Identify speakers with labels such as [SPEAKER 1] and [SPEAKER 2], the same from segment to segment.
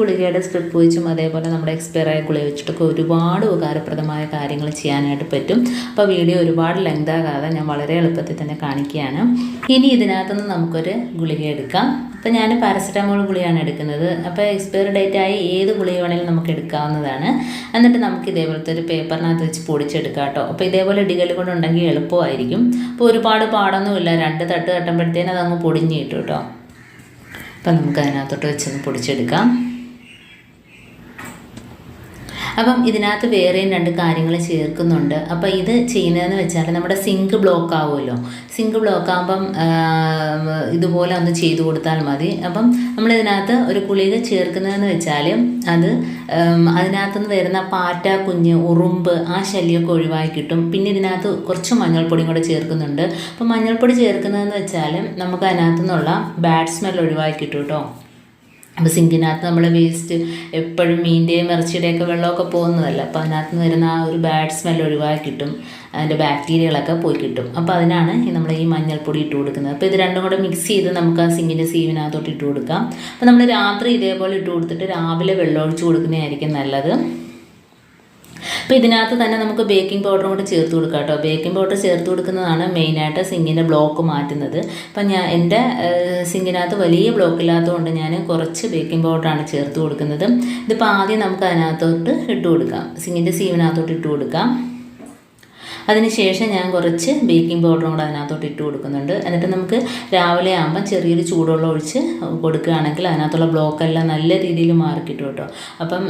[SPEAKER 1] ഗുളികയുടെ strip വെച്ചും അതേപോലെ നമ്മുടെ എക്സ്പയർ ആയ ഗുളിക വെച്ചിട്ടൊക്കെ ഒരുപാട് ഉപകാരപ്രദമായ കാര്യങ്ങൾ ചെയ്യാനായിട്ട് പറ്റും. അപ്പോൾ വീഡിയോ ഒരുപാട് ലെങ്ത് ആകാതെ ഞാൻ വളരെ എളുപ്പത്തിൽ തന്നെ കാണിക്കുകയാണ്. ഇനി ഇതിനകത്തുനിന്ന് നമുക്കൊരു ഗുളിക എടുക്കാം. അപ്പോൾ ഞാൻ പാരസെറ്റാമോൾ ഗുളിയാണ് എടുക്കുന്നത്. അപ്പോൾ എക്സ്പയർ ഡേറ്റ് ആയി ഏത് ഗുളിക വേണമെങ്കിലും നമുക്ക് എടുക്കാവുന്നതാണ്. എന്നിട്ട് നമുക്ക് ഇതേപോലത്തെ ഒരു പേപ്പറിനകത്ത് വെച്ച് പൊടിച്ചെടുക്കാം കേട്ടോ. അപ്പോൾ ഇതേപോലെ ഇടികൽ കൊണ്ടുണ്ടെങ്കിൽ എളുപ്പമായിരിക്കും. അപ്പോൾ ഒരുപാട് പാടൊന്നുമില്ല. രണ്ട് തട്ട് തട്ടുമ്പോഴത്തേനും അതങ്ങ് പൊടിഞ്ഞ് കിട്ടും കേട്ടോ. അപ്പം നമുക്ക് അതിനകത്തോട്ട് വെച്ചൊന്ന് പൊടിച്ചെടുക്കാം. അപ്പം ഇതിനകത്ത് വേറെയും രണ്ട് കാര്യങ്ങൾ ചേർക്കുന്നുണ്ട്. അപ്പോൾ ഇത് ചെയ്യുന്നതെന്ന് വെച്ചാൽ നമ്മുടെ സിങ്ക് ബ്ലോക്ക് ആവുമല്ലോ. സിങ്ക് ബ്ലോക്ക് ആകുമ്പം ഇതുപോലെ ഒന്ന് ചെയ്തു കൊടുത്താൽ മതി. അപ്പം നമ്മൾ ഇതിനകത്ത് ഒരു കുളിക ചേർക്കുന്നതെന്ന് വെച്ചാൽ അത് അതിനകത്തുനിന്ന് വരുന്ന പാറ്റ കുഞ്ഞ് ഉറുമ്പ് ആ ശല്യമൊക്കെ ഒഴിവാക്കി കിട്ടും. പിന്നെ ഇതിനകത്ത് കുറച്ച് മഞ്ഞൾപ്പൊടിയും കൂടെ ചേർക്കുന്നുണ്ട്. അപ്പം മഞ്ഞൾപ്പൊടി ചേർക്കുന്നതെന്ന് വെച്ചാൽ നമുക്ക് അതിനകത്തു നിന്നുള്ള ബാഡ് സ്മെൽ ഒഴിവാക്കി കിട്ടും കേട്ടോ. അപ്പോൾ സിങ്കിനകത്ത് നമ്മൾ വേസ്റ്റ് എപ്പോഴും മീന്റെയും ഇറച്ചിയുടെയൊക്കെ വെള്ളമൊക്കെ പോകുന്നതല്ല? അപ്പോൾ അതിനകത്ത് നിന്ന് വരുന്ന ആ ഒരു ബാഡ് സ്മെൽ ഒഴിവാക്കി കിട്ടും. അതിന്റെ ബാക്ടീരിയകളൊക്കെ പോയി കിട്ടും. അപ്പോൾ അതിനാണ് നമ്മൾ ഈ മഞ്ഞൾപ്പൊടി ഇട്ട് കൊടുക്കുന്നത്. അപ്പോൾ ഇത് രണ്ടും കൂടെ മിക്സ് ചെയ്ത് നമുക്ക് ആ സിങ്കിന്റെ സീവിനകത്തോട്ട് ഇട്ട് കൊടുക്കാം. അപ്പോൾ നമ്മൾ രാത്രി ഇതേപോലെ ഇട്ട് കൊടുത്തിട്ട് രാവിലെ വെള്ളം ഒഴിച്ച് കൊടുക്കുന്നതായിരിക്കും നല്ലത്. അപ്പോൾ ഇതിനകത്ത് തന്നെ നമുക്ക് ബേക്കിംഗ് പൗഡറും കൂടെ ചേർത്ത് കൊടുക്കാം കേട്ടോ. ബേക്കിംഗ് പൗഡർ ചേർത്ത് കൊടുക്കുന്നതാണ് മെയിനായിട്ട് സിങ്കിന്റെ ബ്ലോക്ക് മാറ്റുന്നത്. അപ്പം ഞാൻ എന്റെ സിങ്കിനകത്ത് വലിയ ബ്ലോക്ക് ഇല്ലാത്തതുകൊണ്ട് ഞാൻ കുറച്ച് ബേക്കിംഗ് പൗഡറാണ് ചേർത്ത് കൊടുക്കുന്നത്. ഇതിപ്പോൾ ആദ്യം നമുക്ക് അതിനകത്തോട്ട് ഇട്ട് കൊടുക്കാം. സിങ്കിന്റെ സീവിനകത്തോട്ട് ഇട്ട് കൊടുക്കാം. അതിനുശേഷം ഞാൻ കുറച്ച് ബേക്കിംഗ് പൗഡറും കൂടെ അതിനകത്തോട്ട് ഇട്ട് കൊടുക്കുന്നുണ്ട്. എന്നിട്ട് നമുക്ക് രാവിലെ ആകുമ്പം ചെറിയൊരു ചൂടുവെള്ളം ഒഴിച്ച് കൊടുക്കുകയാണെങ്കിൽ അതിനകത്തുള്ള ബ്ലോക്കെല്ലാം നല്ല രീതിയിൽ മാറിക്കിട്ടും കേട്ടോ അപ്പം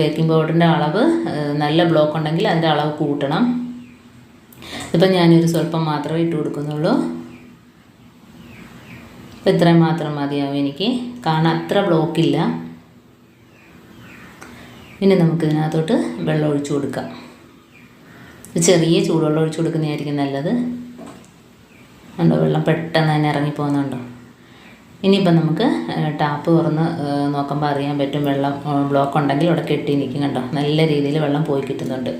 [SPEAKER 1] ബേക്കിംഗ് പൗഡറിന്റെ അളവ് നല്ല ബ്ലോക്ക് ഉണ്ടെങ്കിൽ അതിന്റെ അളവ് കൂട്ടണം. ഇപ്പം ഞാനൊരു സ്വല്പം മാത്രമേ ഇട്ട് കൊടുക്കുന്നുള്ളൂ. അപ്പം ഇത്രയും മാത്രം മതിയാവും എനിക്ക്. കാരണം അത്ര ബ്ലോക്കില്ല ഇനി നമുക്കിതിനകത്തോട്ട് വെള്ളം ഒഴിച്ചു കൊടുക്കാം. ചെറിയ ചൂടുവെള്ളം ഒഴിച്ചു കൊടുക്കുന്നതായിരിക്കും നല്ലത്. കണ്ടോ വെള്ളം പെട്ടെന്ന് തന്നെ ഇറങ്ങിപ്പോകുന്നുണ്ടോ ഇനിയിപ്പം നമുക്ക് ടാപ്പ് തുറന്ന് നോക്കുമ്പോൾ അറിയാൻ പറ്റും വെള്ളം ബ്ലോക്ക് ഉണ്ടെങ്കിൽ അവിടെ കെട്ടി നിൽക്കും കണ്ടോ? നല്ല രീതിയിൽ വെള്ളം പോയി കിട്ടുന്നുണ്ട്.